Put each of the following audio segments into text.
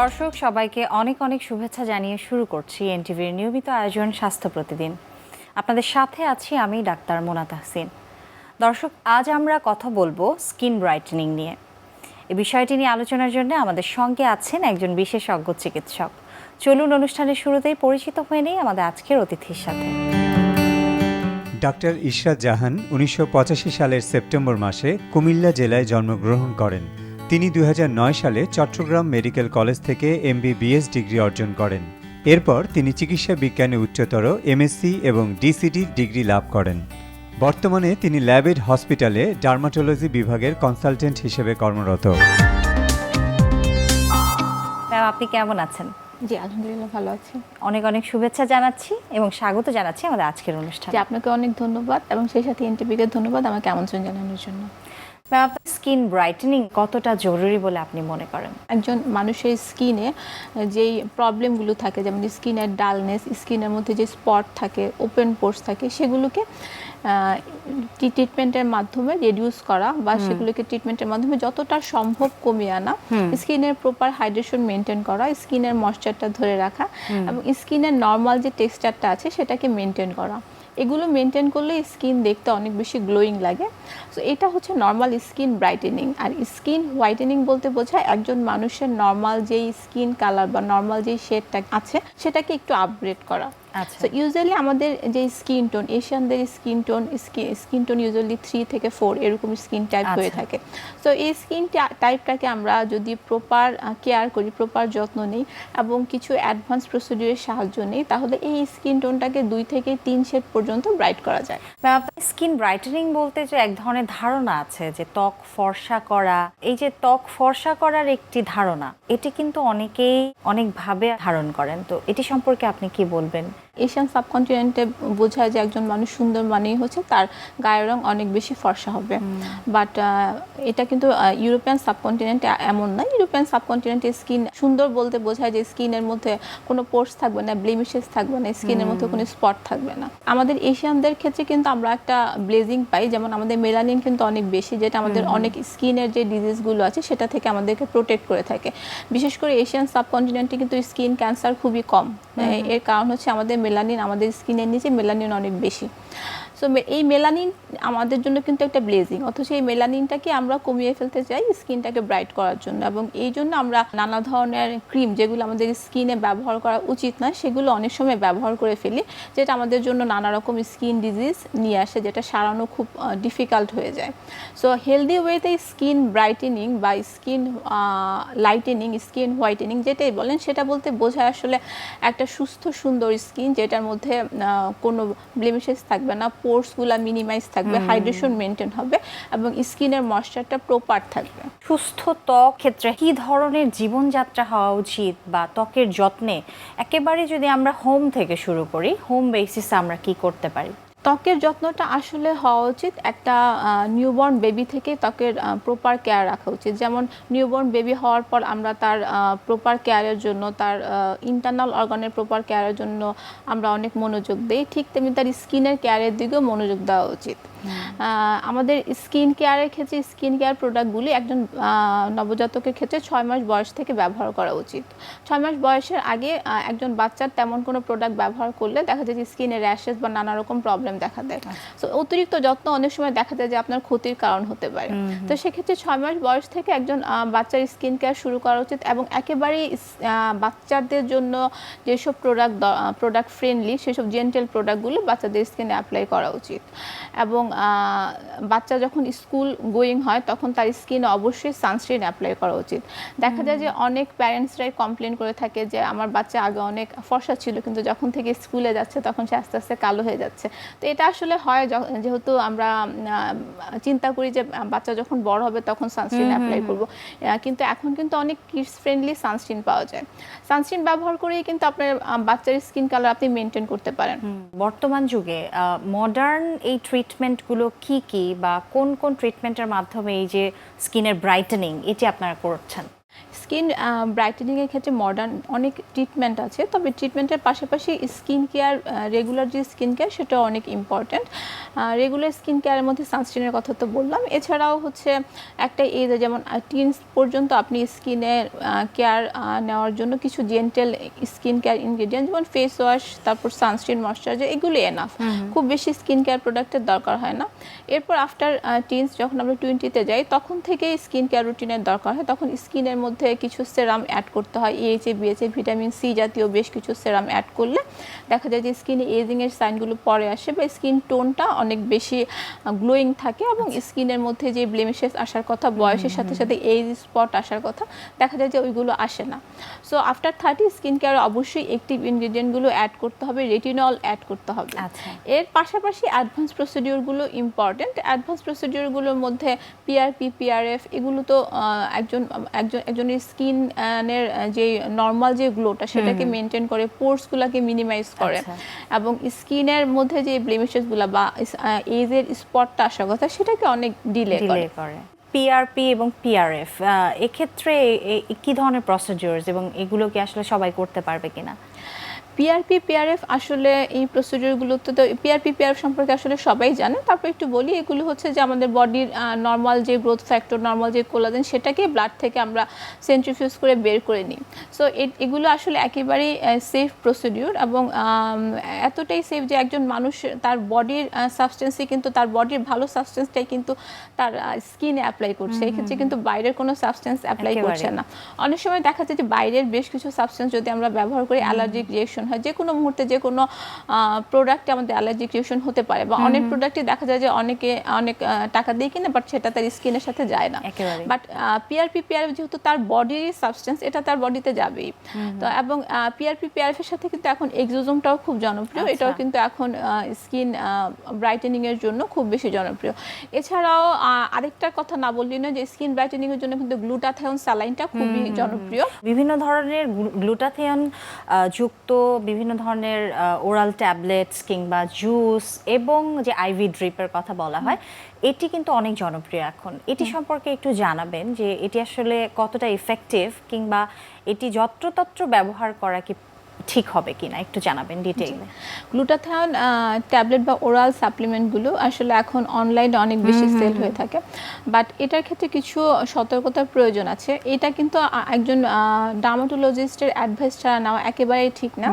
দর্শক, সবাইকে অনেক অনেক শুভেচ্ছা জানিয়ে শুরু করছি এনটিভির নিয়মিত আয়োজন স্বাস্থ্য প্রতিদিন। আপনাদের সাথে আছি আমি ডাক্তার মোনা তাহসিন। দর্শক, আজ আমরা কথা বলব স্কিন ব্রাইটেনিং নিয়ে। এ বিষয়টি নিয়ে আলোচনার জন্য আমাদের সঙ্গে আছেন একজন বিশেষজ্ঞ চিকিৎসক। চলুন, অনুষ্ঠানের শুরুতেই পরিচিত হয়ে নেই আমাদের আজকের অতিথির সাথে। ডাক্তার ইশরাত জাহান উনিশশো পঁচাশি সালের সেপ্টেম্বর মাসে কুমিল্লা জেলায় জন্মগ্রহণ করেন। তিনি দুই হাজার নয় সালে চট্টগ্রাম মেডিকেল কলেজ থেকে এমবিবিএস ডিগ্রি অর্জন করেন। এরপর তিনি চিকিৎসা বিজ্ঞানে উচ্চতর এমএসসি এবং ডিসিডি ডিগ্রি লাভ করেন। বর্তমানে তিনি ল্যাবেড হসপিটালে ডার্মাটোলজি বিভাগের কনসালটেন্ট হিসেবে কর্মরত। ম্যাম আপনি কেমন আছেন? জি আলহামদুলিল্লাহ ভালো আছি। অনেক অনেক শুভেচ্ছা জানাচ্ছি এবং স্বাগত জানাচ্ছি আমাদের আজকের অনুষ্ঠানে। যে আপনাকে অনেক ধন্যবাদ এবং সেই সাথে এনটিপিকে ধন্যবাদ আমাকে আমন্ত্রণ জানানোর জন্য। ম্যাম স্কিন ব্রাইটেনিং কতটা জরুরি বলে আপনি মনে করেন? একজন মানুষের স্কিনে যেই প্রবলেমগুলো থাকে যেমন স্কিনের ডালনেস স্কিনের মধ্যে যে স্পট থাকে ওপেন পোর্স থাকে সেগুলোকে ট্রিটমেন্টের মাধ্যমে রিডিউস করা বা সেগুলোকে ট্রিটমেন্টের মাধ্যমে যতটা সম্ভব কমিয়ে আনা। স্কিনের প্রপার হাইড্রেশন মেনটেন করা স্কিনের ময়শ্চারটা ধরে রাখা এবং স্কিনের নর্মাল যে টেক্সচারটা আছে সেটাকে মেনটেন করা। এগুলো মেনটেন করলে স্কিন দেখতে অনেক বেশি গ্লোয়িং লাগে। সো এটা হচ্ছে নর্মাল স্কিন ব্রাইটেনিং আর স্কিন হোয়াইটেনিং বলতে বোঝায় একজন মানুষের নর্মাল যেই স্কিন কালার বা নর্মাল যেই শেডটা আছে, সেটাকে একটু আপগ্রেড করা। সো ইউজুয়ালি আমাদের যে skin tone এশিয়ানদের skin tone skin tone usually three থেকে ফোর এরকম স্কিন টাইপ হয়ে আচ্ছা। থাকে। তো এই স্কিন টাইপটাকে আমরা যদি প্রপার কেয়ার করি প্রপার যত্ন নিই এবং কিছু অ্যাডভান্স প্রসিডিউরের সাহায্য নিই তাহলে এই স্কিন টোনটাকে দুই থেকে তিন শেড পর্যন্ত ব্রাইট করা যায়। ম্যাম স্কিন ব্রাইটেনিং বলতে যে এক ধরনের ধারণা আছে যে ত্বক ফর্সা করা এই যে ত্বক ফর্সা করার একটি ধারণা এটি কিন্তু অনেকেই অনেকভাবে ধারণ করেন। তো এটি সম্পর্কে আপনি কি বলবেন? এশিয়ান সাবকন্টিনেন্টে বোঝায় যে একজন মানুষ সুন্দর মানেই হচ্ছে তার গায়ের রং অনেক বেশি ফর্সা হবে। বাট এটা কিন্তু ইউরোপিয়ান সাবকন্টিনেন্টে এমন না ইউরোপিয়ান সাবকন্টিনেন্টে স্কিন সুন্দর বলতে বোঝায় যে স্কিনের মধ্যে কোনো পোর্স থাকবে না ব্লেমিশেস থাকবে না স্কিনের মধ্যে কোনো স্পট থাকবে না। আমাদের এশিয়ানদের ক্ষেত্রে কিন্তু আমরা একটা ব্লেজিং পাই যেমন আমাদের মেলানিন কিন্তু অনেক বেশি যেটা আমাদের অনেক স্কিনের যে ডিজিজগুলো আছে সেটা থেকে আমাদেরকে প্রোটেক্ট করে থাকে। বিশেষ করে এশিয়ান সাবকন্টিনেন্টে কিন্তু স্কিন ক্যান্সার খুবই কম। এর কারণ হচ্ছে আমাদের মেলানিন আমাদের স্কিনের নিচে মেলানিন অনেক বেশি। সো এই মেলানিন আমাদের জন্য কিন্তু একটা ব্লেজিং অথচ এই মেলানিনটাকে আমরা কমিয়ে ফেলতে চাই স্কিনটাকে ব্রাইট করার জন্য এবং এই জন্য আমরা নানা ধরনের ক্রিম যেগুলো আমাদের স্কিনে ব্যবহার করা উচিত না, সেগুলো অনেক সময় ব্যবহার করে ফেলি, যেটা আমাদের জন্য নানা রকম স্কিন ডিজিজ নিয়ে আসে, যেটা সারানো খুব ডিফিকাল্ট হয়ে যায়। সো হেলদি ওয়েতে স্কিন ব্রাইটেনিং বা স্কিন লাইটেনিং স্কিন হোয়াইটেনিং যেটাই বলেন, সেটা বলতে বোঝায় আসলে একটা সুস্থ সুন্দর স্কিন যেটার মধ্যে কোনো ব্লেমিশেস থাকবে না পোর্সগুলো মিনিমাইজ থাকবে হাইড্রেশন মেনটেন হবে এবং স্কিনের ময়শ্চারটা প্রপার থাকবে। সুস্থ ত্বক ক্ষেত্রে কি ধরনের জীবনযাত্রা হওয়া উচিত বা ত্বকের যত্নে? একেবারে যদি আমরা হোম থেকে শুরু করি হোম বেসিসে আমরা কি করতে পারি? ত্বকের যত্নটা আসলে হওয়া উচিত। একটা নিউবর্ন বেবি থেকে ত্বকের প্রপার কেয়ার রাখা উচিত। যেমন নিউবর্ন বেবি হওয়ার পর আমরা তার প্রপার কেয়ারের জন্য, তার ইন্টারনাল অর্গানের প্রপার কেয়ারের জন্য আমরা অনেক মনোযোগ দিই। ঠিক তেমনি তার স্কিনের কেয়ারের দিকেও মনোযোগ দেওয়া উচিত। আমাদের স্কিন কেয়ারের ক্ষেত্রে স্কিন কেয়ার প্রোডাক্টগুলি একজন নবজাতকের ক্ষেত্রে ছয় মাস বয়স থেকে ব্যবহার করা উচিত। ছয় মাস বয়সের আগে একজন বাচ্চার তেমন কোনো প্রোডাক্ট ব্যবহার করলে দেখা যায় যে স্কিনে র্যাশেস বা নানা রকম প্রবলেম দেখা দেয়। তো অতিরিক্ত যত্ন অনেক সময় দেখা যায় যে আপনার ক্ষতির কারণ হতে পারে। তো সেক্ষেত্রে ছয় মাস বয়স থেকে একজন বাচ্চার স্কিন কেয়ার শুরু করা উচিত এবং একেবারেই বাচ্চাদের জন্য যেসব প্রোডাক্ট প্রোডাক্ট ফ্রেন্ডলি সেসব জেন্টেল প্রোডাক্টগুলো বাচ্চাদের স্কিনে অ্যাপ্লাই করা উচিত। এবং বাচ্চা যখন স্কুল গোয়িং হয় তখন তার স্কিনে অবশ্যই সানস্ক্রিন অ্যাপ্লাই করা উচিত। দেখা যায় যে অনেক প্যারেন্টসরাই কমপ্লেন করে থাকে যে আমার বাচ্চা আগে অনেক ফর্সা ছিল কিন্তু যখন থেকে স্কুলে যাচ্ছে তখন সে আস্তে আস্তে কালো হয়ে যাচ্ছে। তো এটা আসলে হয় যেহেতু আমরা চিন্তা করি যে বাচ্চা যখন বড় হবে তখন সানস্ক্রিন অ্যাপ্লাই করব। কিন্তু এখন কিন্তু অনেক কিডস ফ্রেন্ডলি সানস্ক্রিন পাওয়া যায়। সানস্ক্রিন ব্যবহার করেই কিন্তু আপনার বাচ্চার স্কিন কালার আপনি মেনটেন করতে পারেন। বর্তমান যুগে মডার্ন এই ট্রিটমেন্টগুলো কি কি বা কোন কোন ট্রিটমেন্টের মাধ্যমে এই যে স্কিনের ব্রাইটেনিং এটি আপনারা করছেন? স্কিন ব্রাইটেনিং এর ক্ষেত্রে মডার্ন অনেক ট্রিটমেন্ট আছে তবে ট্রিটমেন্টের পাশাপাশি স্কিন কেয়ার রেগুলার যে স্কিন কেয়ার সেটা অনেক ইম্পর্ট্যান্ট রেগুলার স্কিন কেয়ারের মধ্যে সানস্ক্রিনের কথা তো বললাম। এছাড়াও হচ্ছে একটা এজ যেমন টিনস পর্যন্ত আপনি স্কিনের কেয়ার নেওয়ার জন্য কিছু জেন্টেল স্কিন কেয়ার ইনগ্রিডিয়েন্ট যেমন ফেস ওয়াশ তারপর সানস্ক্রিন ময়শ্চারাইজার এগুলো এনাফ খুব বেশি স্কিন কেয়ার প্রোডাক্টের দরকার হয় না। এরপর আফটার টিনস যখন আমরা টোয়েন্টিতে যাই তখন থেকে স্কিন কেয়ার রুটিনের দরকার হয়। তখন স্কিনের মধ্যে কিছু সেরাম অ্যাড করতে হয় ইএইচএ বিএচএ ভিটামিন সি জাতীয় বেশ কিছু সেরাম অ্যাড করলে দেখা যায় যে স্কিনে এজিংয়ের সাইনগুলো পরে আসে বা স্কিন টোনটা অনেক বেশি গ্লোয়িং থাকে এবং স্কিনের মধ্যে যে ব্লেমিশেস আসার কথা বয়সের সাথে সাথে এজ স্পট আসার কথা দেখা যায় যে ওইগুলো আসে না। So after thirty skin care অবশ্যই অ্যাক্টিভ ইনগ্রিডিয়েন্টগুলো অ্যাড করতে হবে রেটিনল অ্যাড করতে হবে। আচ্ছা। এর পাশাপাশি অ্যাডভান্স প্রসিডিওরগুলো ইম্পর্টেন্ট অ্যাডভান্স প্রসিডিওরগুলোর মধ্যে পিআরপি পিআরএফ এগুলো তো একজন একজন একজনের স্কিন এর যে নর্মাল যে গ্লোটা সেটাকে মেনটেন করে পোর্সগুলোকে মিনিমাইজ করে। আচ্ছা। এবং স্কিনের মধ্যে যে ব্লেমিশেসগুলো বা এজের স্পটটা আসার কথা সেটাকে অনেক ডিলে করে। পিআরপি এবং পিআরএফ এক্ষেত্রে কি ধরনের প্রসিডিওরস এবং এগুলো কি আসলে সবাই করতে পারবে কিনা? পিআরপি পিআরএফ আসলে এই প্রসিডিউরগুলোতে তো পিআরপি পিআরএফ সম্পর্কে আসলে সবাই জানে। তারপর একটু বলি এগুলো হচ্ছে যে আমাদের বডির নর্মাল যে গ্রোথ ফ্যাক্টর নর্মাল যে কোলাজেন সেটাকে ব্লাড থেকে আমরা সেন্ট্রিফিউজ করে বের করে নিই। সো এগুলো আসলে একেবারেই সেফ প্রসিডিউর এবং এতটাই সেফ যে একজন মানুষ তার বডির সাবস্টেন্সই কিন্তু তার বডির ভালো সাবস্টেন্সটাই কিন্তু তার স্কিনে অ্যাপ্লাই করছে। এক্ষেত্রে কিন্তু বাইরের কোনো সাবস্টেন্স অ্যাপ্লাই করছে না। অনেক সময় দেখা যায় যে বাইরের বেশ কিছু সাবস্টেন্স যদি আমরা ব্যবহার করি অ্যালার্জিক রিয়েকশন হয় যে কোনো মুহূর্তে যে কোনো প্রোডাক্টে আমাদের অ্যালার্জিক রিয়েকশন হতে পারে বা অনেক প্রোডাক্টে দেখা যায় যে অনেকে অনেক টাকা দিয়ে কিনে বাট সেটা তার স্কিনের সাথে যায় না। বাট পিআরপি পিআরএফ যেহেতু তার বডির সাবস্টেন্স এটা তার বডিতে যাবেই। তো এবং পিআরপি পিআরএফ এর সাথে কিন্তু এখন এক্সোজোমটাও খুব জনপ্রিয়। আচ্ছা। এটাও কিন্তু এখন স্কিন ব্রাইটেনিং এর জন্য খুব বেশি জনপ্রিয়। এছাড়াও আরেকটা কথা না বললি না যে স্কিন ব্রাইটেনিং এর জন্য কিন্তু গ্লুটাথায়ন স্যালাইনটা খুবই জনপ্রিয়। বিভিন্ন ধরনের গ্লুটাথিয়ন যুক্ত বিভিন্ন ধরনের ওরাল ট্যাবলেটস কিংবা জুস এবং যে আইভি ড্রিপের কথা বলা হয় এটি কিন্তু অনেক জনপ্রিয় এখন। এটি সম্পর্কে একটু জানাবেন যে এটি আসলে কতটা ইফেক্টিভ কিংবা এটি যত্রতত্র ব্যবহার করা কি ঠিক হবে কিনা একটু জানাবেন ডিটেইলে গ্লুটাথায়ন ট্যাবলেট বা ওরাল সাপ্লিমেন্টগুলো আসলে এখন অনলাইনে অনেক বেশি সেল হয়ে থাকে। বাট এটার ক্ষেত্রে কিছু সতর্কতার প্রয়োজন আছে। এটা কিন্তু একজন ডার্মাটোলজিস্টের অ্যাডভাইস ছাড়া নেওয়া একেবারেই ঠিক না।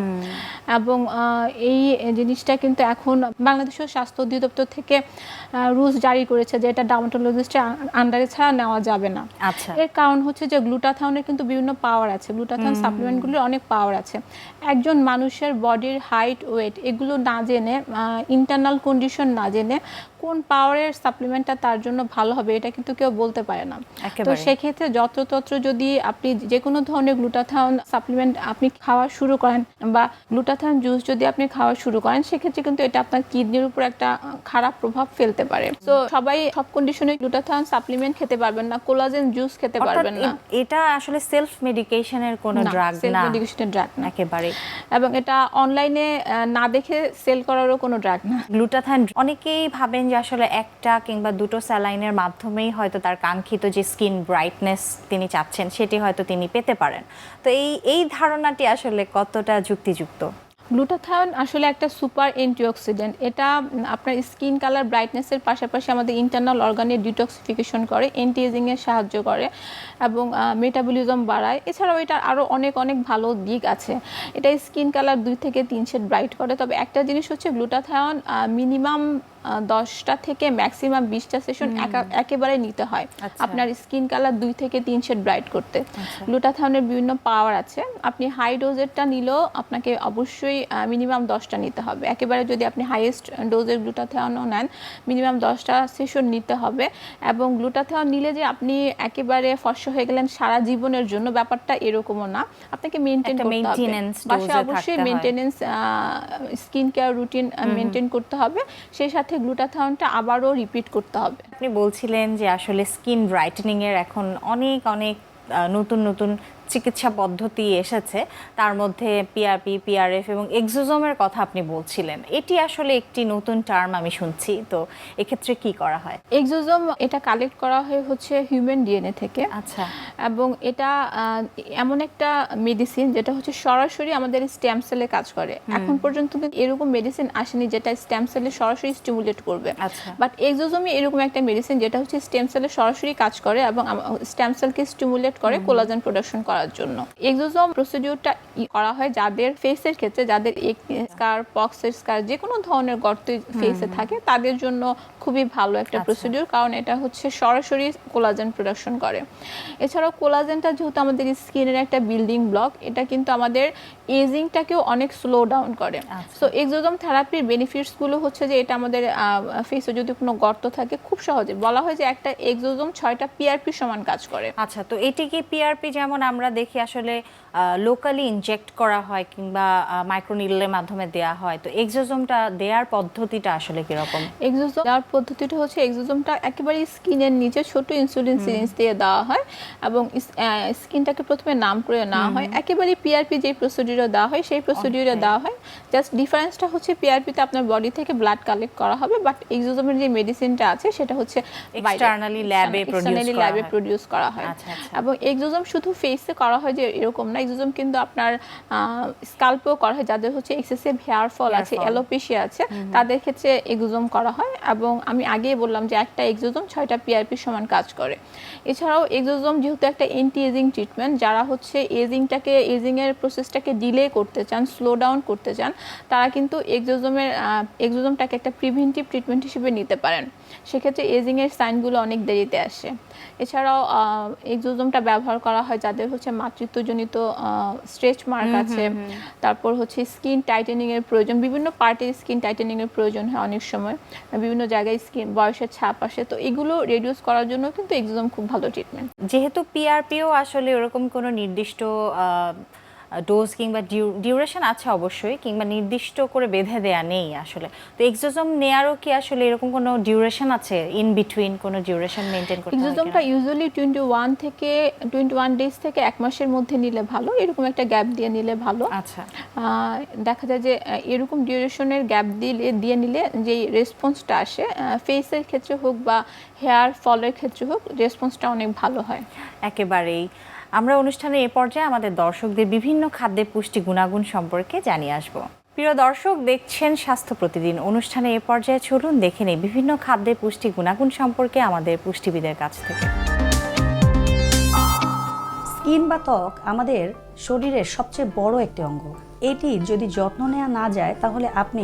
এবং এই জিনিসটা কিন্তু এখন বাংলাদেশের স্বাস্থ্য অধিদপ্তর থেকে রুলস জারি করেছে যে এটা ডার্মাটোলজিস্টের আন্ডারে ছাড়া নেওয়া যাবে না। আচ্ছা। এর কারণ হচ্ছে যে গ্লুটাথায়নের কিন্তু বিভিন্ন পাওয়ার আছে। গ্লুটাথায়ন সাপ্লিমেন্টগুলোর অনেক পাওয়ার আছে। একজন মানুষের বডির হাইট ওয়েট এগুলো না জেনে ইন্টারনাল কন্ডিশন না জেনে কোন পাওয়ারের সাপ্লিমেন্টটা তার জন্য ভালো হবে এটা কিন্তু কেউ বলতে পারে না। তো। সেক্ষেত্রে যত্রতত্র যদি আপনি যে কোনো ধরনের গ্লুটাথায়ন সাপ্লিমেন্ট আপনি খাওয়া শুরু করেন বা গ্লুটাথায়ন জুস যদি আপনি খাওয়া শুরু করেন সেক্ষেত্রে কিন্তু এটা আপনার কিডনির উপর একটা খারাপ প্রভাব ফেলতে পারে। তো সবাই সব কন্ডিশনে গ্লুটাথায়ন সাপ্লিমেন্ট খেতে পারবেন না কোলাজেন জুস খেতে পারবেন না। এটা আসলে সেলফ মেডিকেশনের কোনো ড্রাগ সেলফ না। মেডিকেশনের ড্রাগ না। একেবারে। এবং এটা অনলাইনে না দেখে সেল করারও কোনো ড্রাগ না। গ্লুটাথায়ন অনেকেই ভাবেন যে আসলে একটা কিংবা দুটো স্যালাইনের মাধ্যমেই হয়তো তার কাঙ্ক্ষিত যে স্কিন ব্রাইটনেস তিনি চাচ্ছেন, সেটি হয়তো তিনি পেতে পারেন। তো এই এই ধারণাটি আসলে কতটা যুক্তিযুক্ত? গ্লুটাথায়ন আসলে একটা সুপার অ্যান্টিঅক্সিডেন্ট। এটা আপনার স্কিন কালার ব্রাইটনেসের পাশাপাশি আমাদের ইন্টারনাল অর্গানের ডিটক্সিফিকেশন করে অ্যান্টি সাহায্য করে এবং মেটাবলিজম বাড়ায়। এছাড়াও এটার আরও অনেক অনেক ভালো দিক আছে। এটা স্কিন কালার দুই থেকে তিন শেড ব্রাইট করে। তবে একটা জিনিস হচ্ছে গ্লুটাথায়ন মিনিমাম দশটা থেকে ম্যাক্সিমাম বিশটা সেশন একেবারে নিতে হয়। আচ্ছা। আপনার স্কিন কালার দুই থেকে তিন শেড ব্রাইট করতে। গ্লুটাথায়নের বিভিন্ন পাওয়ার আছে। আপনি হাই ডোজেরটা নিলেও আপনাকে অবশ্যই মিনিমাম দশটা নিতে হবে। একেবারে যদি আপনি হাইয়েস্ট ডোজের গ্লুটাথায়নও নেন মিনিমাম দশটা সেশন নিতে হবে। এবং গ্লুটাথায়ন নিলে যে আপনি একেবারে ফর্স হয়ে গেলেন সারা জীবনের জন্য ব্যাপারটা এরকমও না। আপনাকে মেনটেন করতে হবে। বাসায় অবশ্যই। Maintenance skin care routine maintain করতে হবে। সেই সাথে গ্লুটাথায়নটা আবারও রিপিট করতে হবে। আপনি বলছিলেন যে আসলে স্কিন ব্রাইটেনিংয়ের এখন অনেক অনেক নতুন নতুন চিকিৎসা পদ্ধতি এসেছে তার মধ্যে পিআরপি পিআরএফ এবং এক্সোজোমের কথা আপনি বলছিলেন। এটি আসলে একটি নতুন টার্ম আমি শুনছি তো এক্ষেত্রে কি করা হয়? এক্সোজোম এটা কালেক্ট করা হয় হচ্ছে হিউম্যান ডিএনএ থেকে। আচ্ছা। এবং এটা এমন একটা মেডিসিন যেটা হচ্ছে সরাসরি আমাদের স্টেম সেলে কাজ করে। এখন পর্যন্ত এরকম মেডিসিন আসেনি যেটা স্টেম সেলে সরাসরি স্টিমুলেট করবে। আচ্ছা। বাট এক্সোজোমি এরকম একটা মেডিসিন যেটা হচ্ছে স্টেম সেলে সরাসরি কাজ করে এবং স্টেম সেলকে স্টিমুলেট করে কোলাজেন প্রোডাকশন করার জন্য। এক্সোজোম প্রসিডিউরটা করা হয় যাদের ফেসের ক্ষেত্রে যাদের স্কার পক্সের স্কার যে কোনো ধরনের গর্ত ফেসে থাকে তাদের জন্য খুবই ভালো একটা আচ্ছা। প্রসিডিউর কারণ এটা হচ্ছে সরাসরি কোলাজেন প্রোডাকশন করে। এছাড়াও কোলাজেনটা যেহেতু আমাদের স্কিনের একটা বিল্ডিং ব্লক এটা কিন্তু আমাদের এজিংটাকেও অনেক স্লো ডাউন করে। আচ্ছা। সো এক্সোজোম থেরাপির বেনিফিটসগুলো হচ্ছে যে এটা আমাদের ফেসে যদি কোনো গর্ত থাকে খুব সহজে। বলা হয় যে একটা এক্সোজোম ছয়টা পিআরপি সমান কাজ করে। আচ্ছা তো এটি কি পিআরপি যেমন আমরা দেখি আসলে লোকালি ইনজেক্ট করা হয় কিংবা মাইক্রোনিডলের মাধ্যমে দেয়া হয় তো এক্সোজোমটা দেওয়ার পদ্ধতিটা আসলে কীরকম? এক্সোজোম দেওয়ার পদ্ধতিটা হচ্ছে এক্সোজোমটা একেবারে স্কিনের নিচে ছোট ইনসুলিন সিরিঞ্জ দিয়ে দেওয়া হয় এবং স্কিনটাকে প্রথমে নাম করে নেওয়া হয়। একেবারে পিআরপি যে প্রসিডিউরে দেওয়া হয় সেই প্রসিডিউরে দেওয়া হয়। জাস্ট ডিফারেন্সটা হচ্ছে পিআরপিতে আপনার বডি থেকে ব্লাড কালেক্ট করা হবে বাট এক্সোজোমের যে মেডিসিনটা আছে সেটা হচ্ছে ল্যাবে। প্রডিউস করা হয়। আচ্ছা, আচ্ছা। এবং এক্সোজোম শুধু ফেসে করা হয় যে এরকম না এক্সোজোম কিন্তু আপনার স্কাল্পেও করা হয় যাদের হচ্ছে এক্সেসিভ হেয়ার ফল আছে। অ্যালোপেশিয়া আছে তাদের ক্ষেত্রে এক্সোজোম করা হয় এবং আমি আগেই বললাম যে একটা এক্সোজোম ছয়টা পিআরপি সমান কাজ করে। এছাড়াও এক্সোজোম যেহেতু একটা এন্টি এজিং ট্রিটমেন্ট যারা হচ্ছে এজিংটাকে এজিংয়ের প্রসেসটাকে ডিলে করতে চান স্লো ডাউন করতে চান, তারা কিন্তু এক্সোজোমের এক্সোজোমটাকে একটা প্রিভেন্টিভ ট্রিটমেন্ট হিসেবে নিতে পারেন। সেক্ষেত্রে এজিং এর সাইনগুলো অনেক দেরিতে আসে। এছাড়াও এক্সোজোমটা ব্যবহার করা হয় যাদের হচ্ছে মাতৃত্বজনিত স্ট্রেচ মার্ক আছে। তারপর হচ্ছে স্কিন টাইটেনিং এর প্রয়োজন। বিভিন্ন পার্টে স্কিন টাইটেনিং এর প্রয়োজন হয় অনেক সময়। বিভিন্ন জায়গায় স্কিন বয়সের ছাপ আসে। তো এগুলো রিডিউস করার জন্য কিন্তু এক্সোজোম খুব ভালো ট্রিটমেন্ট যেহেতু পিআরপিও আসলে ওরকম কোনো নির্দিষ্ট ডোজ কিংবা ডিউরেশন আছে অবশ্যই কিংবা নির্দিষ্ট করে বেঁধে দেয়া নেই আসলে। তো এক্সোজোম নেয়ারও কি আসলে এরকম কোনো ডিউরেশন আছে? ইন বিটুইন কোনো ডিউরেশন মেনটেন করতে এক্সোজোমটা ইউজুয়ালি টোয়েন্টি ওয়ান থেকে টোয়েন্টি ওয়ান ডেজ থেকে এক মাসের মধ্যে নিলে ভালো এরকম একটা গ্যাপ দিয়ে নিলে ভালো। আচ্ছা। দেখা যায় যে এরকম ডিউরেশনের গ্যাপ দিলে দিয়ে নিলে যে রেসপন্সটা আসে ফেসের ক্ষেত্রে হোক বা হেয়ার ফলের ক্ষেত্রে হোক রেসপন্সটা অনেক ভালো হয়। একেবারেই। আমরা অনুষ্ঠানের এ পর্যায়ে আমাদের দর্শকদের বিভিন্ন খাদ্যের পুষ্টি গুণাগুণ সম্পর্কে জানিয়ে আসব। প্রিয় দর্শক, দেখছেন স্বাস্থ্য প্রতিদিন। অনুষ্ঠানে এ পর্যায়ে চলুন দেখে নেই বিভিন্ন খাদ্যের পুষ্টি গুণাগুণ সম্পর্কে আমাদের পুষ্টিবিদের কাছ থেকে। স্কিন বা ত্বক আমাদের শরীরের সবচেয়ে বড় একটি অঙ্গ। এটি যদি যত্ন নেওয়া না যায়, তাহলে আপনি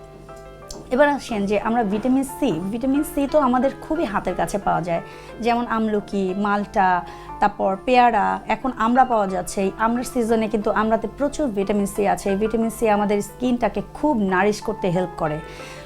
এবার আসেন যে আমরা ভিটামিন সি ভিটামিন সি তো আমাদের খুবই হাতের কাছে পাওয়া যায়। যেমন আমলকি, মালটা, তারপর পেয়ারা, এখন আমরা পাওয়া যাচ্ছে। এই আমরার সিজনে কিন্তু আমরাতে প্রচুর ভিটামিন সি আছে। ভিটামিন সি আমাদের স্কিনটাকে খুব নারিশ করতে হেল্প করে।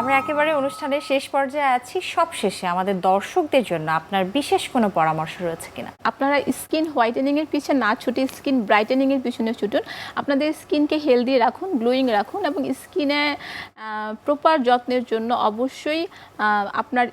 আমরা একেবারে অনুষ্ঠানের শেষ পর্যায়ে আছি। সব শেষে আমাদের দর্শকদের জন্য আপনার বিশেষ কোনো পরামর্শ রয়েছে কিনা? আপনারা স্কিন হোয়াইটেনিং এর পিছনে না ছুটে স্কিন ব্রাইটেনিং এর পিছনে ছুটুন। আপনাদের স্কিনকে হেলদি রাখুন গ্লোয়িং রাখুন এবং স্কিনে প্রপার যত্নের জন্য অবশ্যই আপনার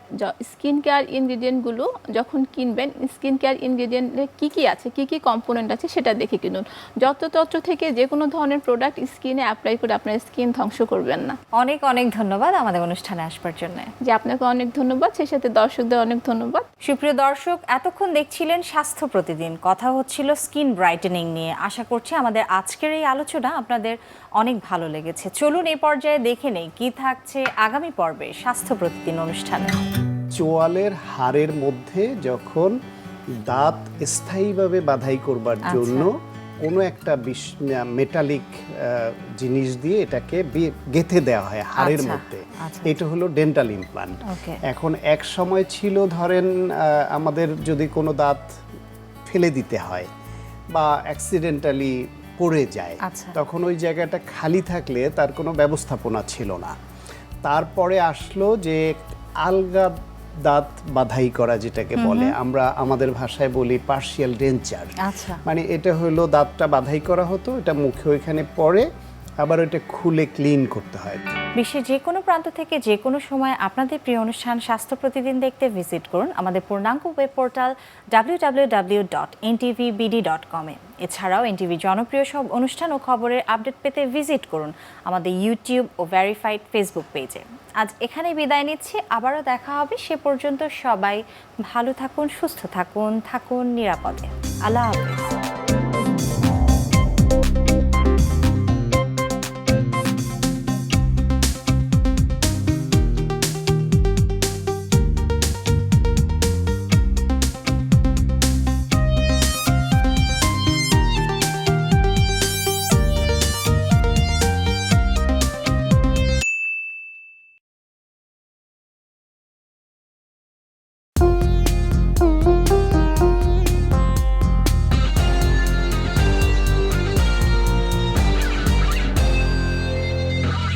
স্কিন কেয়ার ইনগ্রিডিয়েন্টগুলো যখন কিনবেন স্কিন কেয়ার ইনগ্রিডিয়েন্টে কী কী আছে কী কী কম্পোনেন্ট আছে সেটা দেখে কিনুন। যত্রতত্র থেকে যে কোনো ধরনের প্রোডাক্ট স্কিনে অ্যাপ্লাই করে আপনার স্কিন ধ্বংস করবেন না। অনেক অনেক ধন্যবাদ আমাদের অনুষ্ঠানে আসবার জন্য। যে আপনাকে অনেক ধন্যবাদ সেই সাথে দর্শকদের অনেক ধন্যবাদ। সুপ্রিয় দর্শক এতক্ষণ দেখছিলেন স্বাস্থ্য প্রতিদিন। কথা হচ্ছিল স্কিন ব্রাইটেনিং নিয়ে। আশা করছি আমাদের আজকের এই আলোচনা আপনাদের অনেক ভালো লেগেছে। চলুন এই পর্যায়ে দেখে নেই কি থাকছে আগামী পর্বে স্বাস্থ্য প্রতিদিন অনুষ্ঠানে। চোয়ালের হাড়ের মধ্যে যখন দাঁত স্থায়ীভাবে বাধাই করবার আচ্ছা। জন্য কোনো একটা মেটালিক জিনিস দিয়ে এটাকে গেঁথে দেওয়া হয় হাড়ের আচ্ছা, মধ্যে। এটা হলো ডেন্টাল ইমপ্লান্ট. এখন এক সময় ছিল ধরেন আমাদের যদি কোনো দাঁত ফেলে দিতে হয় বা অ্যাক্সিডেন্টালি পড়ে যায় আচ্ছা। তখন ওই জায়গাটা খালি থাকলে তার কোনো ব্যবস্থাপনা ছিল না। তারপরে আসলো যে আলগা দাঁত বাধাই করা যেটাকে বলে আমরা আমাদের ভাষায় বলি পার্শিয়াল ডেঞ্চার আচ্ছা। মানে এটা হলো দাঁতটা বাধাই করা হতো এটা মুখে ওইখানে পড়ে আবার ওটা খুলে ক্লিন করতে হয়। বিশ্বের যে কোনো প্রান্ত থেকে যে কোনো সময় আপনাদের প্রিয় অনুষ্ঠান স্বাস্থ্য প্রতিদিন দেখতে ভিজিট করুন আমাদের পূর্ণাঙ্গ ওয়েব পোর্টাল ডট কমে এছাড়াও এনটিভি জনপ্রিয় সব অনুষ্ঠান ও খবরের আপডেট পেতে ভিজিট করুন আমাদের ইউটিউব ও ভেরিফাইড ফেসবুক পেজে আজ এখানে বিদায় নিচ্ছি, আবারও দেখা হবে সে পর্যন্ত সবাই ভালো থাকুন, সুস্থ থাকুন থাকুন নিরাপদে। আল্লাহ হাফেজ।